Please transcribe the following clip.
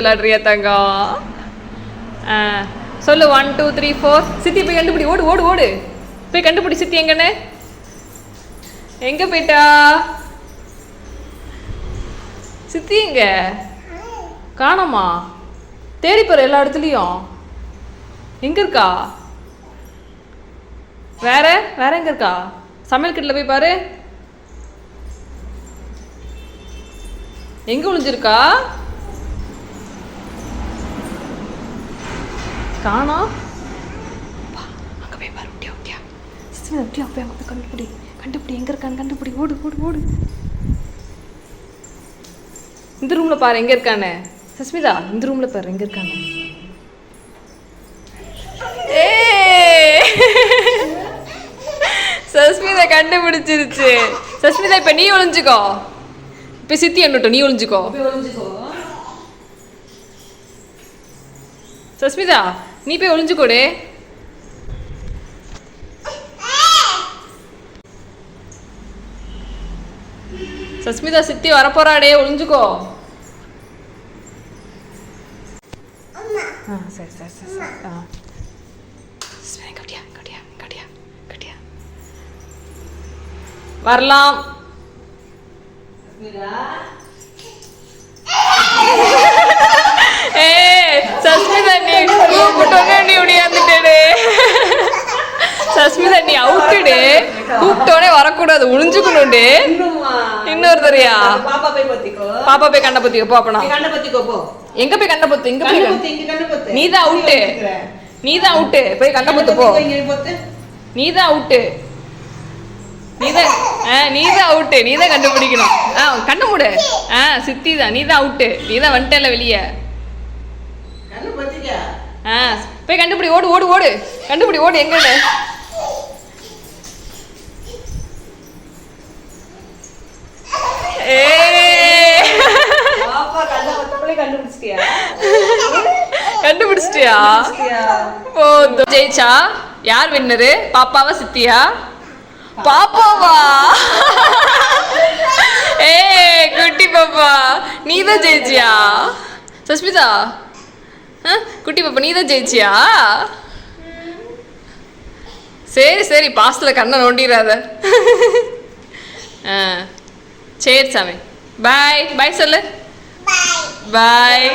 விளையாடுறியா தங்கம் சொல்லு one two three four சித்தி போய் கண்டுபிடி. ஓடு ஓடு ஓடு. போய் கண்டுபிடி சித்தி எங்கன்னு? எங்க போயிட்டா? சித்தி எங்க? காணோமா? தேடி பாரு எல்லா இடத்துலையும். எங்க இருக்கா? வேற வேற எங்க இருக்கா? சமையல் கிட்ட போய் பாரு. எங்க ஒளிஞ்சிருக்கா? காணோம் வா, அங்க போய் பாரு ஒட்டியா ஒட்டியா சிஸ்டர் ஒட்டியா போய் அங்க போய் கண்டுபிடி. கண்டுபிடி எங்க இருக்கான்னு கண்டுபிடி. ஓடு ஓடு ஓடு. இந்த ரூம்ல பாரு எங்க இருக்கானே சஸ்மிதா இந்த ரூம்ல பாரு எங்க இருக்கானே! சஸ்மிதா கண்டுபிடிச்சிருச்சு. சஸ்மிதா இப்ப நீ ஒளிஞ்சுக்கோ. இப்ப சித்தி என்னட்டும் நீ ஒளிஞ்சுக்கோ. சஸ்மிதா நீ போய் ஒளிஞ்சுக்கோடே சஸ்மிதா சித்தி வரப்போறாடே ஒளிஞ்சுக்கோ. ஆ சரி சரி சரி சரி. ஆ. கட்டியா கட்டியா கட்டியா கட்டியா. வரலாம். சஸ்மிதா நீ அவுட்டுடு. கூப்பிட்டோன்னே வரக்கூடாது ஒளிஞ்சுக்கணும்டே இன்னொரு தரியா பாப்பா போய் போய் கண்ணை பத்திக்கோ போ எங்க போய் கண்ணை பத்து எங்க போய் கண்ணை கண்ணை- பத்து இங்க பத்து நீ தான் அவுட்டு. நீ தான் அவுட்டு. போய் கண்ணை பத்து போ. நீ தான் அவுட்டு. நீ தான் நீ தான் அவுட்டு. நீ தான் கண்டுபிடிக்கணும். ஆ கண்ணை மூடு. ஆ சித்தி தான் நீ தான் அவுட்டு நீ தான் வந்துட்டல வெளியே ஆ போய் கண்டுபிடி ஓடு ஓடு ஓடு. கண்டுபிடி ஓடு எங்கன்னு கண்டுபிடிச்சிட்டியா கண்டுபிடிச்சிட்டியா போதும் ஜெயிச்சா யார் வின்னரு பாப்பாவா சித்தியா பாப்பாவா ஏ குட்டி பாப்பா நீ தான் ஜெயிச்சியா சஸ்மிதா குட்டி பாப்பா நீ தான் ஜெயிச்சியா சரி சரி பாஸ்டில் கண்ணை நோண்டிடாத ஆ சரி சாமி பாய் பாய் சொல்லு பாய்